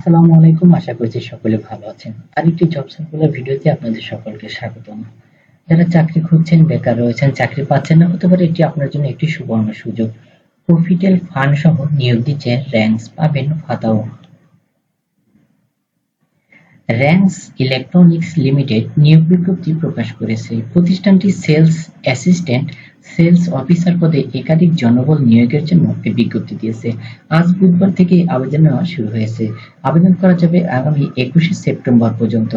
আসসালামু আলাইকুম, আশা করছি সকলে ভালো আছেন। আরেকটি জব সার্কুলার ভিডিওতে আপনাদের সকলকে স্বাগতম। যারা চাকরি খুঁজছেন, বেকার রয়েছেন, চাকরি পাচ্ছেন না, হতে পারে এটি আপনার জন্য একটি সুবর্ণ সুযোগ। প্রফিটেল ফান্ড সহ নিয়োগ দিচ্ছে র্যাঙ্কস পাবেন ভাতাও র্যাঙ্কস ইলেকট্রনিক্স লিমিটেড নিয়োগ বিজ্ঞপ্তি প্রকাশ করেছে। প্রতিষ্ঠানটি সেলস অ্যাসিস্ট্যান্ট সেলস অফিসার পদে একাধিক জনবল নিয়োগের জন্য বিজ্ঞপ্তি দিয়েছে। আজ বুধবার থেকে আবেদন নেওয়া শুরু হয়েছে। আবেদন করা যাবে আগামী একুশে সেপ্টেম্বর পর্যন্ত।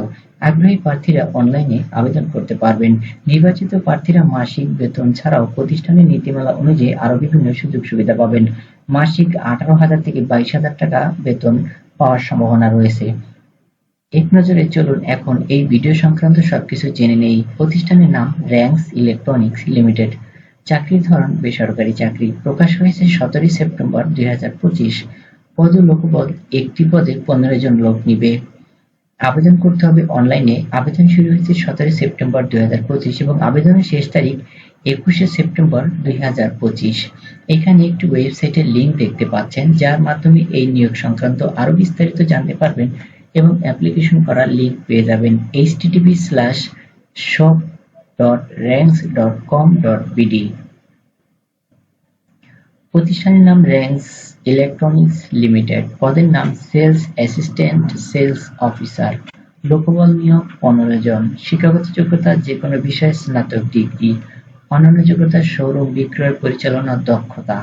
আগ্রহী প্রার্থীরা অনলাইনে আবেদন করতে পারবেন। নির্বাচিত প্রার্থীরা মাসিক বেতন ছাড়াও প্রতিষ্ঠানের নীতিমালা অনুযায়ী আরও বিভিন্ন সুযোগ সুবিধা পাবেন। মাসিক আঠারো হাজার থেকে বাইশ হাজার টাকা বেতন পাওয়ার সম্ভাবনা রয়েছে। এক নজরে চলুন এখন এই ভিডিও সংক্রান্ত সবকিছু জেনে নেই। প্রতিষ্ঠানের নাম র্যাঙ্কস ইলেকট্রনিক্স লিমিটেড। চাকরির ধরন, বেসরকারি চাকরি প্রকাশ হয়েছে সতেরোই সেপ্টেম্বর দুই হাজার পঁচিশ। পদ ও লোকপদ, একটি পদে পনেরো জন লোক নিবে। আবেদন করতে হবে অনলাইনে। আবেদন শুরু হয়েছে সতেরোই সেপ্টেম্বর দুই হাজার পঁচিশ এবং আবেদনের শেষ তারিখ একুশে সেপ্টেম্বর দুই হাজার পঁচিশ। এখানে একটি ওয়েবসাইটের লিঙ্ক দেখতে পাচ্ছেন, যার মাধ্যমে এই নিয়োগ সংক্রান্ত আরও বিস্তারিত জানতে পারবেন এবং অ্যাপ্লিকেশন করার লিঙ্ক পেয়ে যাবেন। http স্ল্যাশ শপ বিডি প্রতিষ্ঠানের নাম র্যাঙ্কস ইলেকট্রনিক্স লিমিটেড পদের নাম সেলস অ্যাসিস্ট্যান্ট সেলস অফিসার লোকবল নিয়োগ পনেরো জন, শিক্ষাগত যোগ্যতা যে কোনো বিষয়ে স্নাতক ডিগ্রি, অন্যান্য যোগ্যতা শোরুম বিক্রয় পরিচালনার দক্ষতা।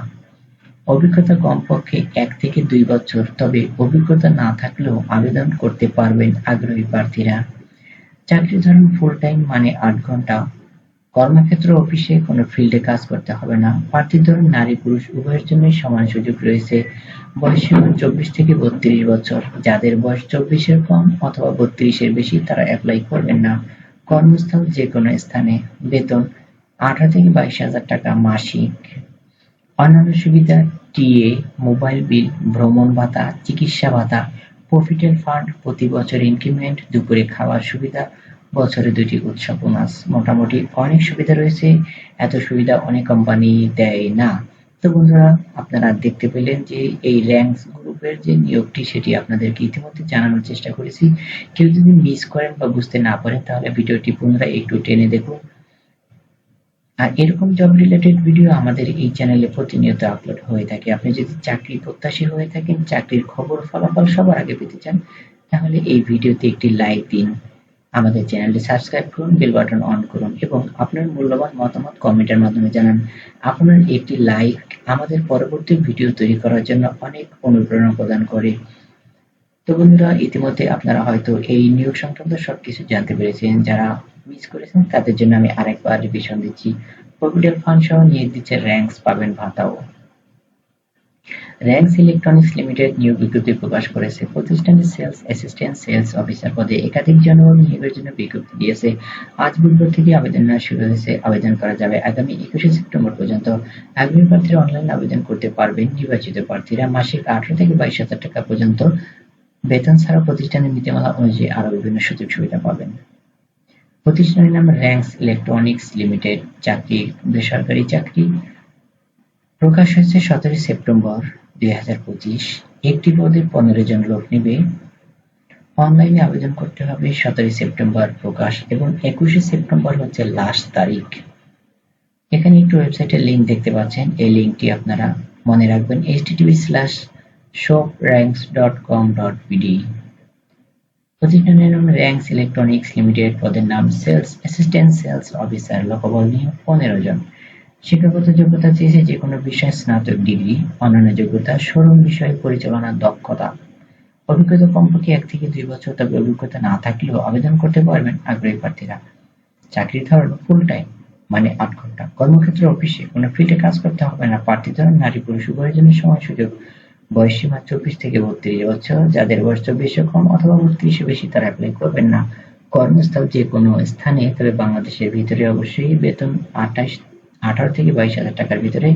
অভিজ্ঞতা কমপক্ষে এক থেকে দুই বছর, তবে অভিজ্ঞতা না থাকলেও আবেদন করতে পারবেন আগ্রহী প্রার্থীরা। চাকরির ধরন ফুল টাইম মানে আট ঘণ্টা। কর্মক্ষেত্র অফিসে কোনো ফিল্ডে কাজ করতে হবে না। প্রার্থীর ধরন নারী পুরুষ, উভয়ের জন্যই সমান সুযোগ রয়েছে। বয়স সীমা চব্বিশ থেকে বত্রিশ বছর। যাদের বয়স চব্বিশের কম অথবা বত্রিশের বেশি, তারা অ্যাপ্লাই করবেন না। কর্মস্থল যে কোনো স্থানে। বেতন আঠারো থেকে বাইশ হাজার টাকা মাসিক। অন্যান্য সুবিধা, টিএ, মোবাইল বিল, ভ্রমণ ভাতা, চিকিৎসা ভাতা প্রফিটেল ফান্ড প্রতি বছর ইনক্রিমেন্ট দুপুরে খাওয়ার সুবিধা বছরে দুটি উৎসব বোনাস মোটামুটি অনেক সুবিধা রয়েছে, এত সুবিধা অনেক কোম্পানি দেয় না। তো বন্ধুরা, আপনারা দেখতে পেলেন যে এই র্যাঙ্কস গ্রুপের যে নিয়োগটি, সেটি আপনাদেরকে ইতিমধ্যে জানানোর চেষ্টা করেছি। কেউ যদি মিস করেন বা বুঝতে না পারেন, তাহলে ভিডিওটি পুনরায় একটু টেনে দেখুন। আর এরকম জব রিলেটেড ভিডিও আমাদের এই চ্যানেলে প্রতিনিয়ত আপলোড হয়ে থাকে। আপনি যদি চাকরি প্রত্যাশী হয়ে থাকেন, চাকরির খবর, ফলাফল সবার আগে পেতে চান, তাহলে এই ভিডিওতে একটি লাইক দিন। আমাদের চ্যানেলটি সাবস্ক্রাইব করুন, বেল বাটন অন করুন এবং আপনার মূল্যবান মতামত কমেন্টের মাধ্যমে জানান। আপনার একটি লাইক আমাদের পরবর্তী ভিডিও তৈরি করার জন্য অনেক অনুপ্রেরণা প্রদান করে। তো বন্ধুরা, ইতিমধ্যে আপনারা হয়তো এই নিয়োগ সংক্রান্ত সবকিছু জানতে পেরেছেন। যারা মিস করেছেন, তাদের জন্য আমি আরেকবার রিভিশন দিচ্ছি। প্রভিডেন্ট ফান্ড সহ নিয়োগ দিচ্ছে র্যাঙ্কস পাবেন ভাতাও। র্যাঙ্কস ইলেকট্রনিক্স লিমিটেড নিয়োগ বিজ্ঞপ্তি প্রকাশ করেছে। প্রতিষ্ঠানের সেলস অ্যাসিস্ট্যান্ট সেলস অফিসার পদে একাধিক জনবল নিয়োগের জন্য বিজ্ঞপ্তি দিয়েছে। আজ বুধবার থেকে আবেদন নেওয়া শুরু হয়েছে। আবেদন করা যাবে আগামী একুশে সেপ্টেম্বর পর্যন্ত। আগ্রহী প্রার্থীরা অনলাইন আবেদন করতে পারবেন নির্বাচিত প্রার্থীরা। মাসিক আঠারো থেকে বাইশ হাজার টাকা পর্যন্ত বেতন ছাড়া প্রতিষ্ঠানের নীতিমালা অনুযায়ী আরও বিভিন্ন সুযোগ সুবিধা পাবেন। প্রতিষ্ঠানের নাম র্যাঙ্কস ইলেকট্রনিক্স লিমিটেড চাকরি, বেসরকারি চাকরি প্রকাশ হয়েছে সতেরোই সেপ্টেম্বর। দুই হাজার পঁচিশ, একটি পদে পনেরো জন লোক নিবে। অনলাইনে আবেদন করতে হবে সতেরোই সেপ্টেম্বর প্রকাশ এবং একুশে সেপ্টেম্বর হচ্ছে লাস্ট তারিখ। এখানে একটু ওয়েবসাইটের লিঙ্ক দেখতে পাচ্ছেন। এই লিঙ্কটি আপনারা মনে রাখবেন HTTP slash shop ranks dot com dot BD প্রতিষ্ঠানের নাম র্যাঙ্কস ইলেকট্রনিক্স লিমিটেড পদের নাম সেলস অ্যাসিস্ট্যান্ট সেলস অফিসার লোকবল নিয়োগ পনেরো জন। শিক্ষাগত যোগ্যতা চেয়েছে যে কোনো বিষয়ে স্নাতক ডিগ্রি অন্যান্য যোগ্যতা শোরুম বিষয়ে পরিচালনার দক্ষতা। অভিজ্ঞতা কমপক্ষে এক থেকে দুই বছর, তবে অভিজ্ঞতা না থাকলেও আবেদন করতে পারবেন আগ্রহী প্রার্থীরা। চাকরির ধরন ফুল টাইম মানে আট ঘণ্টা। কর্মক্ষেত্রে অফিসে কোনো ফিল্ডে কাজ করতে হবে না। প্রার্থী ধরন নারী পুরুষ উভয়ের জন্য সময় সুযোগ। বয়স সীমা চব্বিশ থেকে বত্রিশ বছর। যাদের বয়স চব্বিশে কম অথবা বত্রিশে বেশি, তারা অ্যাপ্লাই করবেন না। কর্মস্থল যে কোনো স্থানে, তবে বাংলাদেশের ভিতরে অবশ্যই বেতন আঠাশ আঠারো থেকে বাইশ হাজার টাকার ভিতরে।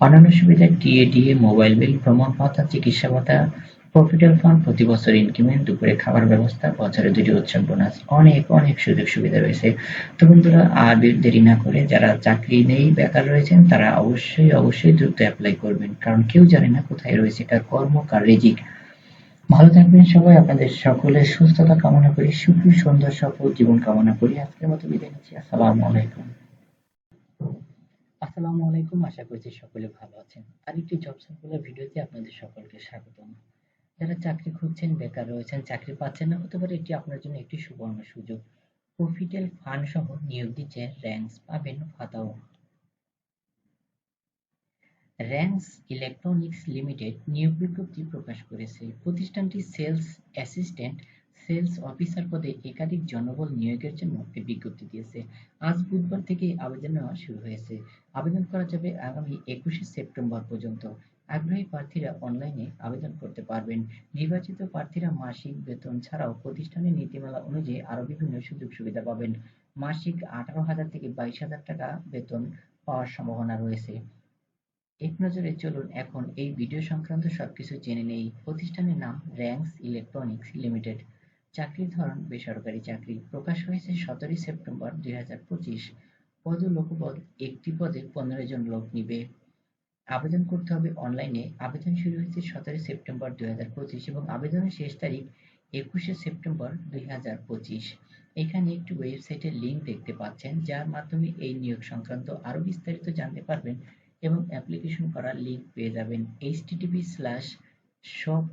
অন্যান্য সুবিধা টিএ, ডিএ, মোবাইল বিল ভ্রমণ ভাতা, চিকিৎসা ভাতা প্রফিটেল ফান্ড, প্রতি বছর ইনক্রিমেন্ট, দুপুরে খাবার ব্যবস্থা, বছরে দুটি উৎসব বোনাস, অনেক অনেক সুযোগ সুবিধা রয়েছে। তো বন্ধুরা, আর দেরি না করে যারা চাকরি নেই, বেকার রয়েছেন, তারা অবশ্যই অবশ্যই দ্রুত অ্যাপ্লাই করবেন। কারণ কেউ জানে না কোথায় রয়েছে কার কর্ম, কার রিজিক। ভালো থাকবেন সবাই, আপনাদের সকলের সুস্থতা কামনা করি, সুখী, সুন্দর, সফল জীবন কামনা করি। আজকের মতো বিদায় নিচ্ছি, আসসালামু আলাইকুম। আসসালামু আলাইকুম, আশা করছি সকলে ভালো আছেন। আরেকটি জব সার্কুলার ভিডিওতে আপনাদের সকলকে স্বাগতম। যারা চাকরি খুঁজছেন, বেকার রয়েছেন, চাকরি পাচ্ছেন না, হতে পারে এটি আপনার জন্য একটি সুবর্ণ সুযোগ। প্রফিটেল ফান্ড সহ নিয়োগ দিচ্ছে র্যাঙ্কস পাবেন ভাতাও র্যাঙ্কস ইলেকট্রনিক্স লিমিটেড নিয়োগ বিজ্ঞপ্তি প্রকাশ করেছে। প্রতিষ্ঠানটি সেলস অ্যাসিস্ট্যান্ট সেলস অফিসার পদে একাধিক জনবল নিয়োগের জন্য বিজ্ঞপ্তি দিয়েছে। আজ বুধবার থেকে আবেদন নেওয়া শুরু হয়েছে। আবেদন করা যাবে আগামী একুশে সেপ্টেম্বর পর্যন্ত। আগ্রহী প্রার্থীরা অনলাইনে আবেদন করতে পারবেন। নির্বাচিত প্রার্থীরা মাসিক বেতন ছাড়াও প্রতিষ্ঠানের নীতিমালা অনুযায়ী আরও বিভিন্ন সুযোগ সুবিধা পাবেন। মাসিক আঠারো হাজার থেকে বাইশ হাজার টাকা বেতন পাওয়ার সম্ভাবনা রয়েছে। এক নজরে চলুন এখন এই ভিডিও সংক্রান্ত সবকিছু জেনে নেই। প্রতিষ্ঠানের নাম র্যাঙ্কস ইলেকট্রনিক্স লিমিটেড। চাকরির ধরন, বেসরকারি চাকরি প্রকাশ হয়েছে সতেরোই সেপ্টেম্বর দুই হাজার পঁচিশ। পদ লোকপদ, একটি পদে পনেরো জন লোক নিবে। আবেদন করতে হবে অনলাইনে। আবেদন শুরু হয়েছে সতেরোই সেপ্টেম্বর দুই হাজার পঁচিশ এবং আবেদনের শেষ তারিখ একুশে সেপ্টেম্বর দুই হাজার পঁচিশ। এখানে একটি ওয়েবসাইটের লিঙ্ক দেখতে পাচ্ছেন, যার মাধ্যমে এই নিয়োগ সংক্রান্ত আরও বিস্তারিত জানতে পারবেন এবং অ্যাপ্লিকেশন করার লিঙ্ক পেয়ে যাবেন। http স্ল্যাশ শপ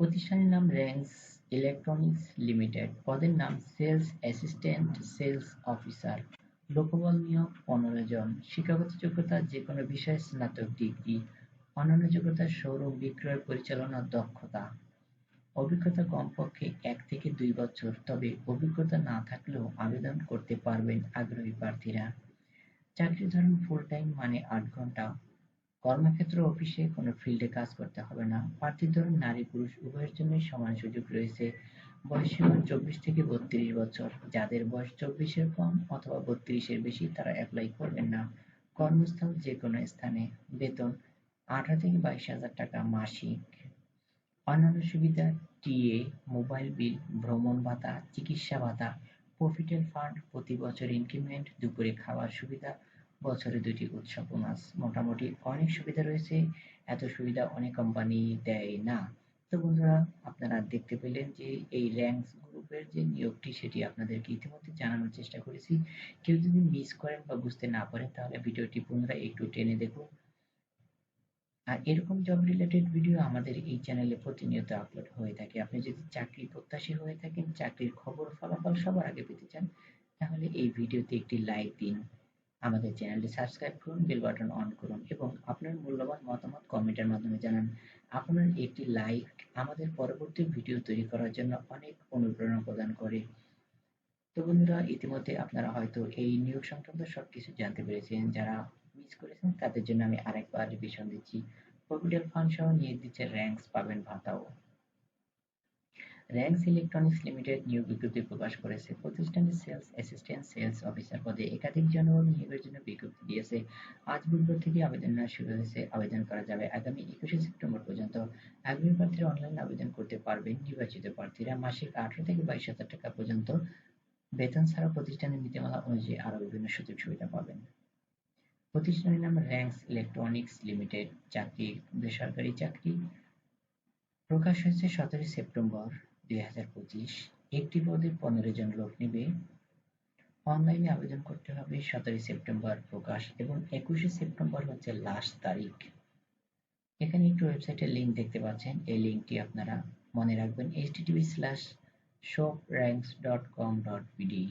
প্রতিষ্ঠানের নাম র্যাঙ্কস ইলেকট্রনিক্স লিমিটেড পদের নাম সেলস অ্যাসিস্ট্যান্ট সেলস অফিসার লোকবল নিয়োগ পনেরো জন। শিক্ষাগত যোগ্যতা যে কোনো বিষয়ে স্নাতক ডিগ্রি। অন্যান্য যোগ্যতা শোরুম বিক্রয় পরিচালনার দক্ষতা। অভিজ্ঞতা কমপক্ষে এক থেকে দুই বছর। তবে অভিজ্ঞতা না থাকলেও আবেদন করতে পারবেন আগ্রহী প্রার্থীরা। চাকরির ধরন ফুল টাইম মানে আট ঘণ্টা। কর্মক্ষেত্র অফিসে কোনো ফিল্ডে কাজ করতে হবে না। প্রার্থীর ধরন নারী পুরুষ, উভয়ের জন্যই সমান সুযোগ রয়েছে। বয়সসীমা চব্বিশ থেকে বত্রিশ বছর। যাদের বয়স চব্বিশের কম অথবা বত্রিশের বেশি, তারা অ্যাপ্লাই করবেন না। কর্মস্থল যে কোনো স্থানে। বেতন আঠারো থেকে বাইশ হাজার টাকা মাসিক। অন্যান্য সুবিধা টিএ মোবাইল বিল, ভ্রমণ ভাতা, চিকিৎসা ভাতা প্রফিটের ফান্ড, প্রতি বছর ইনক্রিমেন্ট, দুপুরে খাওয়ার সুবিধা, বছরে দুটি উৎসব বোনাস মোটামুটি অনেক সুবিধা রয়েছে, এত সুবিধা অনেক কোম্পানি দেয় না। তো বন্ধুরা, আপনারা দেখতে পেলেন যে এই র্যাঙ্কস গ্রুপের যে নিয়োগটি, সেটি আপনাদেরকে ইতিমধ্যে জানানোর চেষ্টা করেছি। কেউ যদি মিস করেন বা বুঝতে না পারেন, তাহলে ভিডিওটি পুনরায় একটু টেনে দেখুন। আর এরকম জব রিলেটেড ভিডিও আমাদের এই চ্যানেলে প্রতিনিয়ত আপলোড হয়ে থাকে। আপনি যদি চাকরি প্রত্যাশী হয়ে থাকেন, চাকরির খবর, ফলাফল সবার আগে পেতে চান, তাহলে এই ভিডিওতে একটি লাইক দিন। আমাদের চ্যানেলটি সাবস্ক্রাইব করুন বেল বাটন অন করুন এবং আপনার মূল্যবান মতামত কমেন্টের মাধ্যমে জানান। আপনার একটি লাইক আমাদের পরবর্তী ভিডিও তৈরি করার জন্য অনেক অনুপ্রেরণা প্রদান করে। তো বন্ধুরা, ইতিমধ্যে আপনারা হয়তো এই নিয়োগ সংক্রান্ত সবকিছু জানতে পেরেছেন। যারা মিস করেছেন, তাদের জন্য আমি আরেকবার রিভিশন দিচ্ছি। প্রভিডেন্ট ফান্ড সহ দিচ্ছে র্যাঙ্কস পাবেন ভাতাও। র্যাঙ্কস ইলেকট্রনিক্স লিমিটেড নিয়োগ বিজ্ঞপ্তি প্রকাশ করেছে। প্রতিষ্ঠানটি সেলস অ্যাসিস্ট্যান্ট সেলস অফিসার পদে একাধিক জনবল নিয়োগের জন্য বিজ্ঞপ্তি দিয়েছে। আজ বুধবার থেকে আবেদন নেওয়া শুরু হয়েছে। আবেদন করা যাবে আগামী একুশে সেপ্টেম্বর পর্যন্ত। আগ্রহী প্রার্থীরা অনলাইন আবেদন করতে পারবেন। নির্বাচিত প্রার্থীরা মাসিক আঠারো থেকে বাইশ হাজার টাকা পর্যন্ত বেতন ছাড়া প্রতিষ্ঠানের নীতিমালা অনুযায়ী আরও বিভিন্ন সুযোগ সুবিধা পাবেন। প্রতিষ্ঠানের নাম র্যাঙ্কস ইলেকট্রনিক্স লিমিটেড, চাকরি, বেসরকারি চাকরি। প্রকাশ হয়েছে সতেরোই সেপ্টেম্বর দুই হাজার পঁচিশ। একটি পদে পনেরো জন লোক নিবে। অনলাইনে আবেদন করতে হবে সতেরোই সেপ্টেম্বর প্রকাশ এবং একুশে সেপ্টেম্বর হচ্ছে লাস্ট তারিখ। এখানে একটি ওয়েবসাইটের লিঙ্ক দেখতে পাচ্ছেন। এই লিঙ্কটি আপনারা মনে রাখবেন, http slash shop Ranks dot com dot BD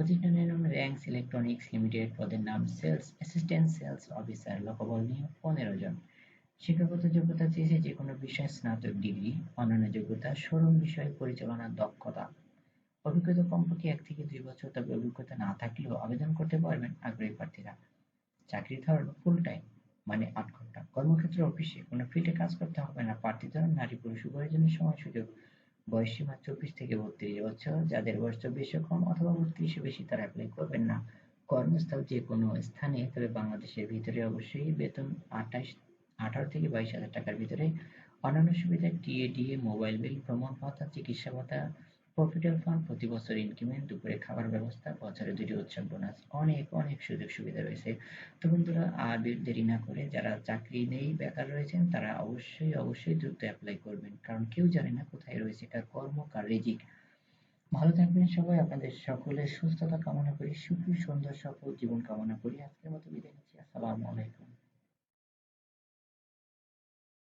নাম র্যাঙ্কস ইলেকট্রনিক্স লিমিটেড পদের নাম সেলস অ্যাসিস্ট্যান্ট সেলস অফিসার লোকবল নিয়োগ পনেরো জন। শিক্ষাগত যোগ্যতা চেয়েছে যে কোনো বিষয়ে, স্নাতক ডিগ্রি অন্যান্য যোগ্যতা শোরুম বিষয়ে পরিচালনার দক্ষতা। অভিজ্ঞতা কমপক্ষে এক থেকে দুই বছর, তবে অভিজ্ঞতা না থাকলেও আবেদন করতে পারবেন আগ্রহী প্রার্থীরা। চাকরির ধরন ফুল টাইম মানে আট ঘণ্টা। কর্মক্ষেত্র অফিসে কোনো ফিল্ডে কাজ করতে হবে না। প্রার্থী ধরন নারী পুরুষ উভয়ের জন্য সমান সুযোগ। বয়স সীমা চব্বিশ থেকে বত্রিশ বছর। যাদের বয়স চব্বিশে কম অথবা বত্রিশে বেশি, তারা অ্যাপ্লাই করবেন না। কর্মস্থল যে কোনো স্থানে, তবে বাংলাদেশের ভিতরে অবশ্যই বেতন আঠাশ, আঠারো থেকে বাইশ হাজার টাকার ভিতরে। অন্যান্য সুবিধা, টিএডিএ, মোবাইল বিল ভ্রমণ ভাতা চিকিৎসা ভাতা প্রফিটের ফান্ড প্রতি বছর ইনক্রিমেন্ট দুপুরে খাবার ব্যবস্থা, বছরে দুটি উৎসব বোনাস অনেক অনেক সুযোগ সুবিধা রয়েছে। তো বন্ধুরা, আর দেরি না করে যারা চাকরি নেই, বেকার রয়েছেন, তারা অবশ্যই অবশ্যই দ্রুত অ্যাপ্লাই করবেন। কারণ কেউ জানে না কোথায় রয়েছে কার কর্ম, কার রিজিক। ভালো থাকবেন সবাই, আপনাদের সকলের সুস্থতা কামনা করি, সুখী, সুন্দর, সফল জীবন কামনা করি। আজকের মতো বিদায় নিচ্ছি। আসসালামু আলাইকুম।